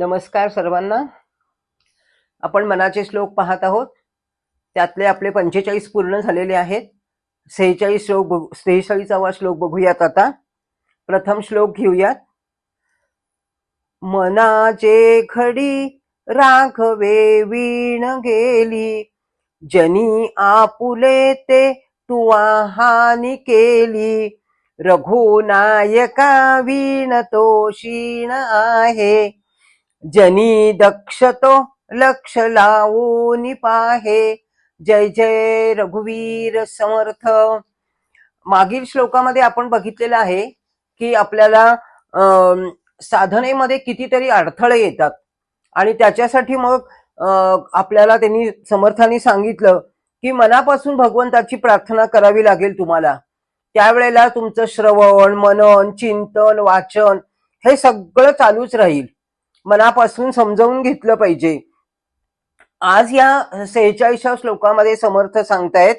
नमस्कार सर्वांना. आपण मनाचे श्लोक पाहत आहोत. त्यातले आपले पंचेचाळीस पूर्ण झालेले आहेत. सेहेचाळीस श्लोक बघू सेहेचाळीसावा श्लोक बघूयात आता. प्रथम श्लोक घेऊयात. मनाचे खडी राखवे वीण गेली. जनी आपुले ते तुवा हानी केली. रघुनायका वीण तो शीण आहे. जनी दक्षतो लक्ष लावून पाहे. जय जय रघुवीर समर्थ. मागील श्लोकामध्ये आपण बघितलेलं आहे की आपल्याला साधनेमध्ये कितीतरी अडथळे येतात. आणि त्याच्यासाठी मग आपल्याला त्यांनी समर्थांनी सांगितलं की मनापासून भगवंताची प्रार्थना करावी लागेल तुम्हाला. त्यावेळेला तुमचं श्रवण मनन चिंतन वाचन हे सगळं चालूच राहील. मनापासून समजावून घेतलं पाहिजे. आज या सेहेचाळीसच्या श्लोकामध्ये समर्थ सांगतायत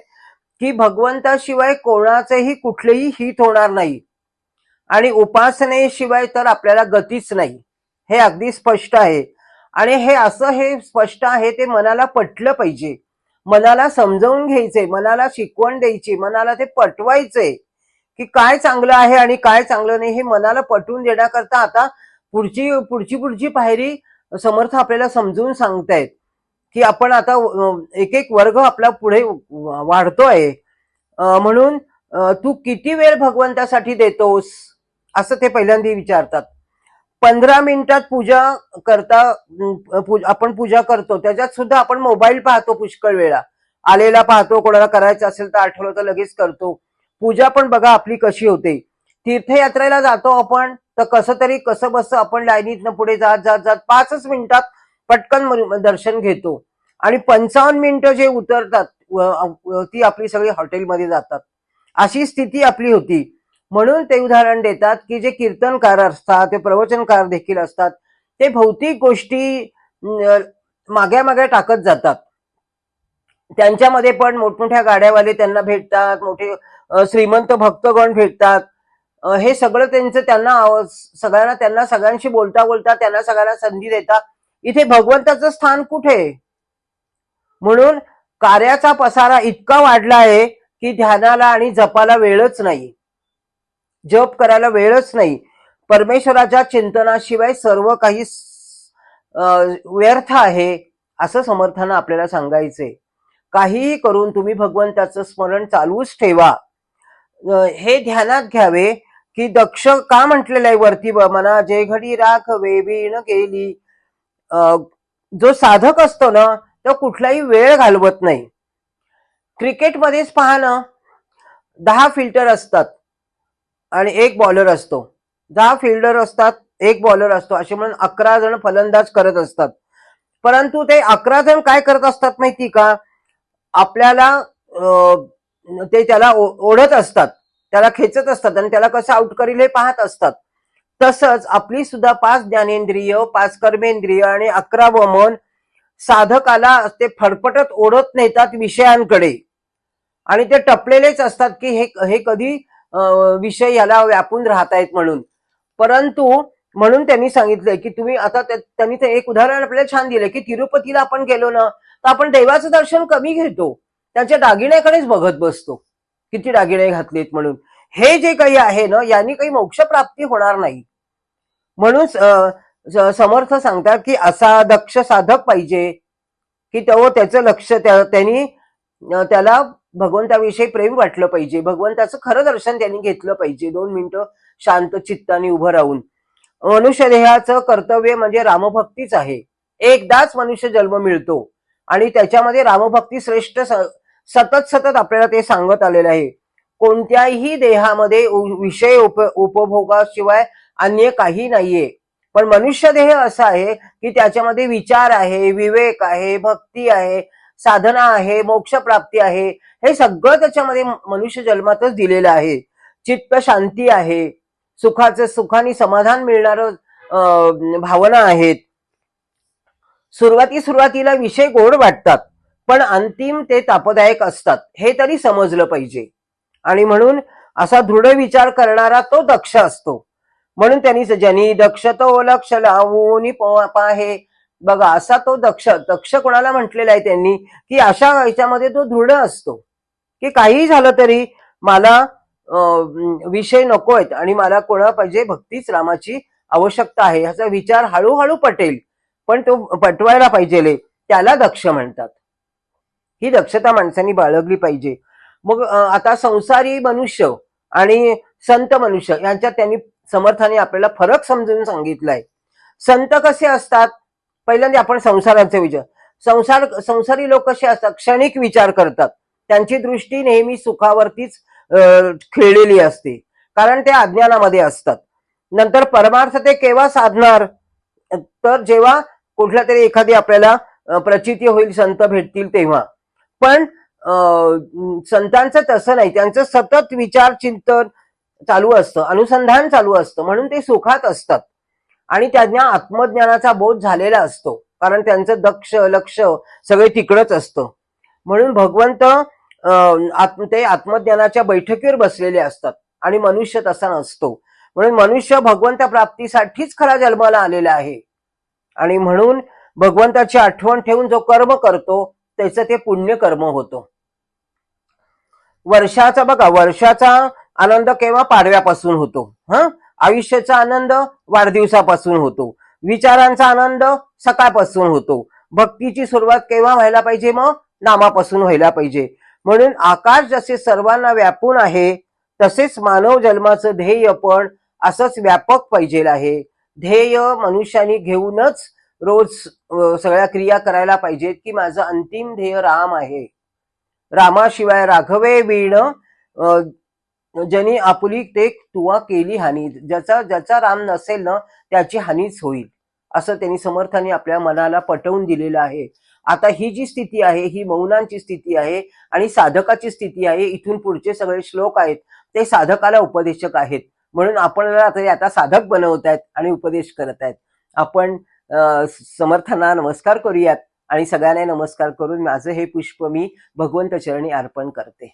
की भगवंताशिवाय कोणाचेही कुठलेही हित होणार नाही आणि उपासनेशिवाय तर आपल्याला गतीच नाही. हे अगदी स्पष्ट आहे. आणि हे असं हे स्पष्ट आहे ते मनाला पटलं पाहिजे. मनाला समजावून घ्यायचे मनाला शिकवण द्यायची मनाला ते पटवायचे की काय चांगलं आहे आणि काय चांगलं नाही हे मनाला पटवून देण्याकरता आता पुढची पुढची पुढची पायरी समर्थ आपल्याला समजून सांगतायत. की आपण आता एक एक वर्ग आपला पुढे वाढतोय. म्हणून तू किती वेळ भगवंतासाठी देतोस? असं ते पहिल्यांदा विचारतात. पंधरा मिनिटात पूजा करता आपण पूजा करतो. त्याच्यात सुद्धा आपण मोबाईल पाहतो पुष्कळ वेळा. आलेला पाहतो कोणाला करायचं असेल तर आठवलं तर लगेच करतो. पूजा पण बघा आपली कशी होते. तीर्थयात्रेला जातो आपण. तर कसं तरी कसं बसं आपण लाईनीतनं पुढे जात जात जात पाचच मिनिटात पटकन दर्शन घेतो. आणि पंचावन्न मिनिटं जे उतरतात ती आपली सगळी हॉटेलमध्ये जातात. अशी स्थिती आपली होती. म्हणून ते उदाहरण देतात की जे कीर्तनकार असतात ते प्रवचनकार देखील असतात ते भौतिक गोष्टी माग्या माग्या टाकत जातात. त्यांच्यामध्ये पण मोठमोठ्या गाड्यावाले त्यांना भेटतात मोठे श्रीमंत भक्तगण भेटतात. हे सगळं त्यांचं त्यांना सगळ्यांना त्यांना सगळ्यांशी बोलता बोलता त्यांना सगळ्यांना संधी देता. इथे भगवंताचं स्थान कुठे? आहे? म्हणून कार्याचा पसारा इतका वाढला आहे की ध्यानाला आणि जपाला वेळच नाही. जप करायला वेळच नाही. परमेश्वराच्या चिंतनाशिवाय सर्व काही अं, व्यर्थ आहे असं समर्थानं आपल्याला सांगायचंय. काहीही करून तुम्ही भगवंताचं स्मरण चालूच ठेवा. हे ध्यानात घ्यावे. की दक्ष का म्हटलेलं आहे वरती ब- म्हणा जे घडी राख वीण गेली. जो साधक असतो ना तो कुठलाही वेळ घालवत नाही. क्रिकेटमध्येच पहा ना दहा फिल्टर असतात आणि एक बॉलर असतो. दहा फिल्डर असतात एक बॉलर असतो असे म्हणून अकरा जण फलंदाज करत असतात. परंतु ते अकरा जण काय करत असतात माहिती का? आपल्याला ते त्याला ओ- ओढत असतात. त्याला खेचत असतात आणि त्याला कसं आउट करील हे पाहत असतात. तसंच आपली सुद्धा पाच ज्ञानेंद्रिय पाच कर्मेंद्रिय आणि अकरावं मन साधकाला ते फडफटत ओढत नेतात विषयांकडे. आणि ते टपलेलेच असतात की हे हे कधी विषय याला व्यापून राहतायत म्हणून. परंतु म्हणून त्यांनी सांगितलंय की तुम्ही आता त्यांनी ते एक उदाहरण आपल्याला छान दिलं की तिरुपतीला आपण गेलो ना तर आपण देवाचं दर्शन कमी घेतो. त्यांच्या दागिन्याकडेच बघत बसतो. किती दागिने घातलेत म्हणून. हे जे काही आहे ना यांनी काही मोक्षप्राप्ती होणार नाही. म्हणून समर्थ सांगतात की असा दक्ष साधक पाहिजे की तो त्याचं लक्ष त्या- त्यांनी त्याला भगवंताविषयी प्रेम वाटलं पाहिजे. भगवंताचं खरं दर्शन त्यांनी घेतलं पाहिजे. दोन मिनिटं शांत चित्ताने उभं राहून. मनुष्य देहाचं कर्तव्य म्हणजे रामभक्तीच आहे. एकदाच मनुष्य जन्म मिळतो. आणि त्याच्यामध्ये रामभक्ती श्रेष्ठ सतत सतत आपल्याला ते सांगत आलेलं आहे. कोणत्याही देहामध्ये विषय उप उपभोगाशिवाय अन्य काही नाहीये. पण मनुष्य देह असा आहे की त्याच्यामध्ये विचार आहे विवेक आहे भक्ती आहे साधना आहे मोक्ष प्राप्ती आहे. हे सगळं त्याच्यामध्ये मनुष्य जन्मातच दिलेलं आहे. चित्त शांती आहे. सुखाचं सुखाने समाधान मिळणार भावना आहेत. सुरुवाती सुरुवातीला विषय गोड वाटतात. पण अंतिम ते तापदायक असतात हे तरी समजलं पाहिजे. आणि म्हणून असा दृढ विचार करणारा तो दक्ष असतो. म्हणून त्यांनी ज्यांनी दक्ष तो लक्ष लावून पाहे बघा असा तो दक्ष दक्ष कोणाला म्हटलेला आहे त्यांनी की अशा ह्याच्यामध्ये तो दृढ असतो. की काहीही झालं तरी मला विषय नको आहेत आणि मला कोणा पाहिजे भक्तीच रामाची आवश्यकता आहे ह्याचा विचार हळूहळू पटेल. पण तो पटवायला पाहिजे त्याला दक्ष म्हणतात. ही दक्षता माणसांनी बाळगली पाहिजे. मग आता संसारी मनुष्य आणि संत मनुष्य यांच्यात त्यांनी समर्थाने आपल्याला फरक समजून सांगितलाय. संत कसे असतात? पहिल्यांदा आपण संसाराचे विचार. संसार संसारी लोक कसे असतात? क्षणिक विचार करतात. त्यांची दृष्टी नेहमी सुखावरतीच अं, खेळलेली असते. कारण ते अज्ञानामध्ये असतात. नंतर परमार्थ ते केव्हा साधणार? तर जेव्हा कुठल्या तरी एखादी आपल्याला प्रचिती होईल संत भेटतील तेव्हा. पण अं, संतांचं तसं नाही. त्यांचं सतत विचार चिंतन चालू असतं. अनुसंधान चालू असतं. म्हणून ते सुखात असतात. आणि त्यांना आत्मज्ञानाचा बोध झालेला असतो. कारण त्यांचं दक्ष लक्ष सगळे तिकडच असतं. म्हणून भगवंत अं, आत्म- ते आत्मज्ञानाच्या बैठकीवर बसलेले असतात. आणि मनुष्य तसा नसतो. म्हणून मनुष्य भगवंत प्राप्तीसाठीच खरा जन्माला आलेला आहे. आणि म्हणून भगवंताची आठवण ठेवून जो कर्म करतो त्याचं ते पुण्य कर्म होतं. वर्षाचा बघा वर्षाचा आनंद केव्हा पाडव्यापासून होतो? हा? आयुष्याचा आनंद वाढदिवसापासून होतो. विचारांचा आनंद सकाळपासून होतो. भक्तीची सुरुवात केव्हा व्हायला पाहिजे मग? नामापासून व्हायला पाहिजे. म्हणून आकाश जसे सर्वांना व्यापून आहे तसेच मानव जन्माचं ध्येय पण असंच व्यापक पाहिजे आहे. ध्येय मनुष्याने घेऊनच रोज सगळ्या क्रिया करायला पाहिजेत की माझं अंतिम ध्येय राम आहे. रामाशिवाय राघवे वीण अं, जनी आपुली ते तुवा केली हानी. ज्याचा ज्याचा राम नसेल ना त्याची हानीच होईल. असं त्यांनी समर्थाने आपल्या मनाला पटवून दिलेलं आहे. आता ही जी स्थिती आहे ही मौनांची स्थिती आहे आणि साधकाची स्थिती आहे इथून पुढचे सगळे श्लोक आहेत ते साधकाला उपदेशक आहेत. म्हणून आपण आता साधक बनवत आहेत आणि उपदेश करत आहेत. आपण समर्थांना नमस्कार करूयात आणि सगळ्यांना नमस्कार करून माझं हे पुष्प मी भगवंत चरणी अर्पण करते.